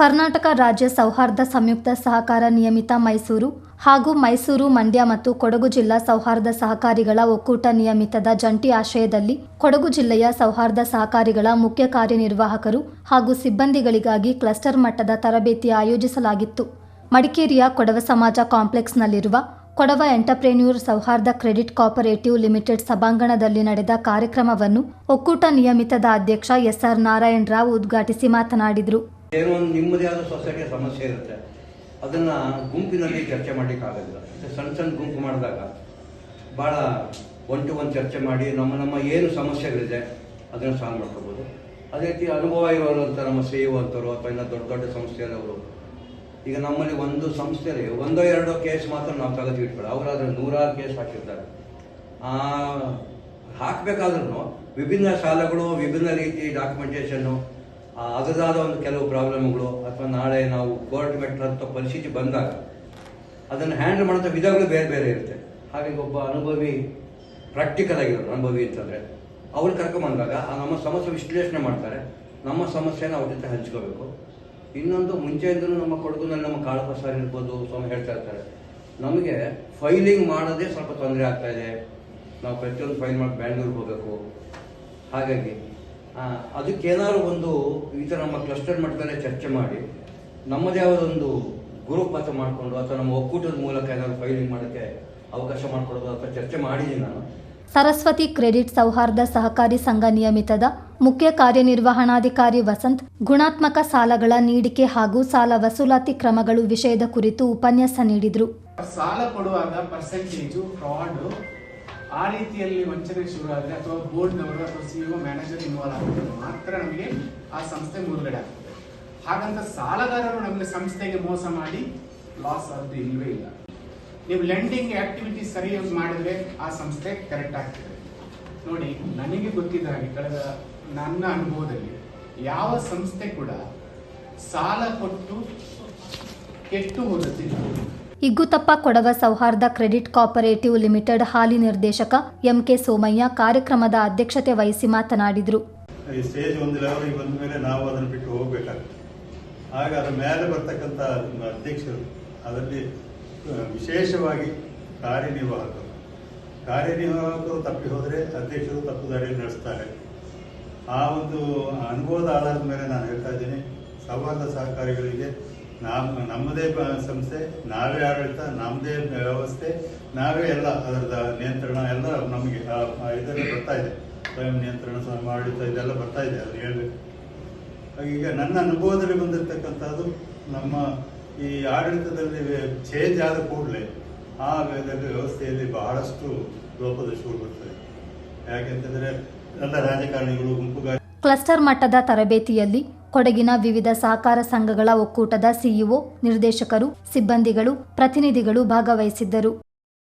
ಕರ್ನಾಟಕ ರಾಜ್ಯ ಸೌಹಾರ್ದ ಸಂಯುಕ್ತ ಸಹಕಾರ ನಿಯಮಿತ ಮೈಸೂರು ಹಾಗೂ ಮೈಸೂರು, ಮಂಡ್ಯ ಮತ್ತು ಕೊಡಗು ಜಿಲ್ಲಾ ಸೌಹಾರ್ದ ಸಹಕಾರಿಗಳ ಒಕ್ಕೂಟ ನಿಯಮಿತದ ಜಂಟಿ ಆಶ್ರಯದಲ್ಲಿ ಕೊಡಗು ಜಿಲ್ಲೆಯ ಸೌಹಾರ್ದ ಸಹಕಾರಿಗಳ ಮುಖ್ಯ ಕಾರ್ಯನಿರ್ವಾಹಕರು ಹಾಗೂ ಸಿಬ್ಬಂದಿಗಳಿಗಾಗಿ ಕ್ಲಸ್ಟರ್ ಮಟ್ಟದ ತರಬೇತಿ ಆಯೋಜಿಸಲಾಗಿತ್ತು. ಮಡಿಕೇರಿಯ ಕೊಡವ ಸಮಾಜ ಕಾಂಪ್ಲೆಕ್ಸ್ನಲ್ಲಿರುವ ಕೊಡವ ಎಂಟರ್ಪ್ರೆನ್ಯೂರ್ ಸೌಹಾರ್ದ ಕ್ರೆಡಿಟ್ ಕಾಪರೇಟಿವ್ ಲಿಮಿಟೆಡ್ ಸಭಾಂಗಣದಲ್ಲಿ ನಡೆದ ಕಾರ್ಯಕ್ರಮವನ್ನು ಒಕ್ಕೂಟ ನಿಯಮಿತದ ಅಧ್ಯಕ್ಷ ಎಸ್ಆರ್ ನಾರಾಯಣ ರಾವ್ ಉದ್ಘಾಟಿಸಿ ಮಾತನಾಡಿದರು. ಏನೋ ಒಂದು ನಿಮ್ಮದೇ ಆದ ಸೊಸೈಟಿಯ ಸಮಸ್ಯೆ ಇರುತ್ತೆ. ಅದನ್ನ ಗುಂಪಿನಲ್ಲಿ ಚರ್ಚೆ ಮಾಡಲಿಕ್ಕಾಗಲ್ಲ ಸಣ್ಣ ಸಣ್ಣ ಗುಂಪು ಮಾಡಿದಾಗ ಭಾಳ ಒನ್ ಟು ಒನ್ ಚರ್ಚೆ ಮಾಡಿ ನಮ್ಮ ನಮ್ಮ ಏನು ಸಮಸ್ಯೆಗಳಿದೆ ಅದನ್ನು ಸಾಲ್ವ್ ಮಾಡ್ಕೋಬೋದು. ಅದೇ ರೀತಿ ಅನುಭವ ಇರೋರು ಅಂತ ನಮ್ಮ ಸಿ ಅಂತವರು ಅಥವಾ ಇನ್ನೂ ದೊಡ್ಡ ದೊಡ್ಡ ಸಂಸ್ಥೆಯವರು ಈಗ ನಮ್ಮಲ್ಲಿ ಒಂದು ಸಂಸ್ಥೆಯಲ್ಲಿ ಒಂದೋ ಎರಡೋ ಕೇಸ್ ಮಾತ್ರ ನಾವು ತೆಗೆದು ಇಟ್ಕೊಳ್ಳಿ. ಅವರಾದ್ರೆ ನೂರಾರು ಕೇಸ್ ಹಾಕಿರ್ತಾರೆ. ಹಾಕ್ಬೇಕಾದ್ರೂ ವಿಭಿನ್ನ ಸಾಲಗಳು, ವಿಭಿನ್ನ ರೀತಿ ಡಾಕ್ಯುಮೆಂಟೇಷನ್ನು ಅದರದಾದ ಒಂದು ಕೆಲವು ಪ್ರಾಬ್ಲಮ್ಗಳು ಅಥವಾ ನಾಳೆ ನಾವು ಕೋರ್ಟ್ ಮೆಟ್ರ್ ಅಂತ ಪರಿಸ್ಥಿತಿ ಬಂದಾಗ ಅದನ್ನು ಹ್ಯಾಂಡಲ್ ಮಾಡೋಂಥ ವಿಧಗಳು ಬೇರೆ ಬೇರೆ ಇರುತ್ತೆ. ಹಾಗಾಗಿ ಒಬ್ಬ ಅನುಭವಿ ಪ್ರಾಕ್ಟಿಕಲ್ ಆಗಿರೋರು, ಅನುಭವಿ ಅಂತಂದರೆ ಅವ್ರು ಕರ್ಕೊಂಬಂದಾಗ ಆ ನಮ್ಮ ಸಮಸ್ಯೆ ವಿಶ್ಲೇಷಣೆ ಮಾಡ್ತಾರೆ. ನಮ್ಮ ಸಮಸ್ಯೆನ ಅವ್ರ ಜೊತೆ ಹಂಚ್ಕೋಬೇಕು. ಇನ್ನೊಂದು ಮುಂಚೆಯಿಂದಲೂ ನಮ್ಮ ಕೊಡಗುನಲ್ಲಿ ನಮ್ಮ ಕಾಳಪ ಸರ್ ಇರ್ಬೋದು, ಸ್ವಾಮಿ ಹೇಳ್ತಾ ಇರ್ತಾರೆ. ನಮಗೆ ಫೈಲಿಂಗ್ ಮಾಡೋದೇ ಸ್ವಲ್ಪ ತೊಂದರೆ ಆಗ್ತಾ ಇದೆ. ನಾವು ಪ್ರತಿಯೊಂದು ಫೈಲ್ ಮಾಡಿ ಬ್ಯಾಂಗ್ಳೂರ್ಗೆ ಹೋಗಬೇಕು. ಹಾಗಾಗಿ ಅದಕ್ಕೇನಾದ್ರು ಒಂದು ಈ ಥರ ನಮ್ಮ ಕ್ಲಸ್ಟರ್ ಮಟ್ಟದಲ್ಲೇ ಚರ್ಚೆ ಮಾಡಿ ನಮ್ಮದೇ ಯಾವುದೊಂದು ಗ್ರೂಪ್ ಅಂತ ಮಾಡಿಕೊಂಡು ಅಥವಾ ನಮ್ಮ ಒಕ್ಕೂಟದ ಮೂಲಕ ಏನಾದ್ರು ಫೈಲಿಂಗ್ ಮಾಡೋಕ್ಕೆ ಅವಕಾಶ ಮಾಡಿಕೊಡೋದು ಅಥವಾ ಚರ್ಚೆ ಮಾಡಿದ್ದೀನಿ ನಾನು. ಸರಸ್ವತಿ ಕ್ರೆಡಿಟ್ ಸೌಹಾರ್ದ ಸಹಕಾರಿ ಸಂಘ ನಿಯಮಿತದ ಮುಖ್ಯ ಕಾರ್ಯನಿರ್ವಹಣಾಧಿಕಾರಿ ವಸಂತ್ ಗುಣಾತ್ಮಕ ಸಾಲಗಳ ನೀಡಿಕೆ ಹಾಗೂ ಸಾಲ ವಸೂಲಾತಿ ಕ್ರಮಗಳು ವಿಷಯದ ಕುರಿತು ಉಪನ್ಯಾಸ ನೀಡಿದರು. ಸಾಲ ಕೊಡುವಾಗ ಪರ್ಸೆಂಟೇಜು ಫ್ರಾಡ್ ಆ ರೀತಿಯಲ್ಲಿ ವಂಚನೆ ಶುರು ಆದರೆ ಅಥವಾ ಬೋರ್ಡ್ನವರು ಅಥವಾ ಒ ಮ್ಯಾನೇಜರ್ ಇನ್ವಾಲ್ವ್ ಆಗಿದ್ರೆ ಮಾತ್ರ ನಮಗೆ ಆ ಸಂಸ್ಥೆ ಮುಳುಗಡೆ ಆಗ್ತದೆ. ಹಾಗಂತ ಸಾಲಗಾರರು ನಮಗೆ ಸಂಸ್ಥೆಗೆ ಮೋಸ ಮಾಡಿ ಲಾಸ್ ಆಗೋದು ಇಲ್ಲವೇ ಇಲ್ಲ. ನೀವು ಲೆಂಡಿಂಗ್ ಆಕ್ಟಿವಿಟಿ ಯೂಸ್ ಮಾಡಿದ್ರೆ ಆ ಸಂಸ್ಥೆ ಕರೆಕ್ಟ್ ಆಗ್ತದೆ. ನೋಡಿ, ನನಗೆ ಗೊತ್ತಿದ್ದ ಹಾಗೆ ಕಳೆದ ನನ್ನ ಅನುಭವದಲ್ಲಿ ಯಾವ ಸಂಸ್ಥೆ ಕೂಡ ಸಾಲ ಕೊಟ್ಟು ಕೆಟ್ಟು ಹೋದದ್ದಿಲ್ಲ. ಇಗ್ಗುತಪ್ಪ ಕೊಡವ ಸೌಹಾರ್ದ ಕ್ರೆಡಿಟ್ ಕೋಪರೇಟಿವ್ ಲಿಮಿಟೆಡ್ ಹಾಲಿ ನಿರ್ದೇಶಕ ಎಂಕೆ ಸೋಮಯ್ಯ ಕಾರ್ಯಕ್ರಮದ ಅಧ್ಯಕ್ಷತೆ ವಹಿಸಿ ಮಾತನಾಡಿದರು. ಈ ಸ್ಟೇಜ್ ಒಂದು ಲೆವೆಲ್ಗೆ ಬಂದ ಮೇಲೆ ನಾವು ಅದನ್ನು ಬಿಟ್ಟು ಹೋಗ್ಬೇಕಾಗ್ತದೆ ಆಗ ಅದರ ಮೇಲೆ ಬರ್ತಕ್ಕಂಥ ಅಧ್ಯಕ್ಷರು ಅದರಲ್ಲಿ ವಿಶೇಷವಾಗಿ ಕಾರ್ಯನಿರ್ವಾಹಕರು. ಕಾರ್ಯನಿರ್ವಾಹಕರು ತಪ್ಪಿ ಹೋದರೆ ಅಧ್ಯಕ್ಷರು ತಪ್ಪು ದಾರಿಯಲ್ಲಿ ನಡೆಸ್ತಾರೆ. ಆ ಒಂದು ಅನುಭವದ ಆಧಾರದ ಮೇಲೆ ನಾನು ಹೇಳ್ತಾ ಇದ್ದೀನಿ. ಸೌಹಾರ್ದ ಸಹಕಾರಿಗಳಿಗೆ ನಮ್ಮ ನಮ್ಮದೇ ಸಂಸ್ಥೆ, ನಾವೇ ಆಡಳಿತ ನಮ್ಮದೇ ವ್ಯವಸ್ಥೆ, ನಾವೇ ಎಲ್ಲ ಅದರದ ನಿಯಂತ್ರಣ ಎಲ್ಲ ನಮಗೆ ಇದರಲ್ಲಿ ಬರ್ತಾ ಇದೆ. ಸ್ವಯಂ ನಿಯಂತ್ರಣ ಸ್ವಯಂ ಆಡಳಿತ ಇದೆಲ್ಲ ಬರ್ತಾ ಇದೆ, ಅದನ್ನು ಹೇಳಬೇಕು. ಈಗ ನನ್ನ ಅನುಭವದಲ್ಲಿ ಬಂದಿರತಕ್ಕಂಥದ್ದು, ನಮ್ಮ ಈ ಆಡಳಿತದಲ್ಲಿ ಚೇಂಜ್ ಆದ ಕೂಡಲೇ ಆ ವ್ಯವಸ್ಥೆಯಲ್ಲಿ ಬಹಳಷ್ಟು ಲೋಪದೋಷಗಳು ಬರ್ತದೆ ಯಾಕೆಂತಂದರೆ ಎಲ್ಲ ರಾಜಕಾರಣಿಗಳು ಗುಂಪುಗಾರ ಕ್ಲಸ್ಟರ್ ಮಟ್ಟದ ತರಬೇತಿಯಲ್ಲಿ ಕೊಡಗಿನ ವಿವಿಧ ಸಹಕಾರ ಸಂಘಗಳ ಒಕ್ಕೂಟದ ಸಿಇಒ ನಿರ್ದೇಶಕರು ಸಿಬ್ಬಂದಿಗಳು ಪ್ರತಿನಿಧಿಗಳು ಭಾಗವಹಿಸಿದ್ದರು.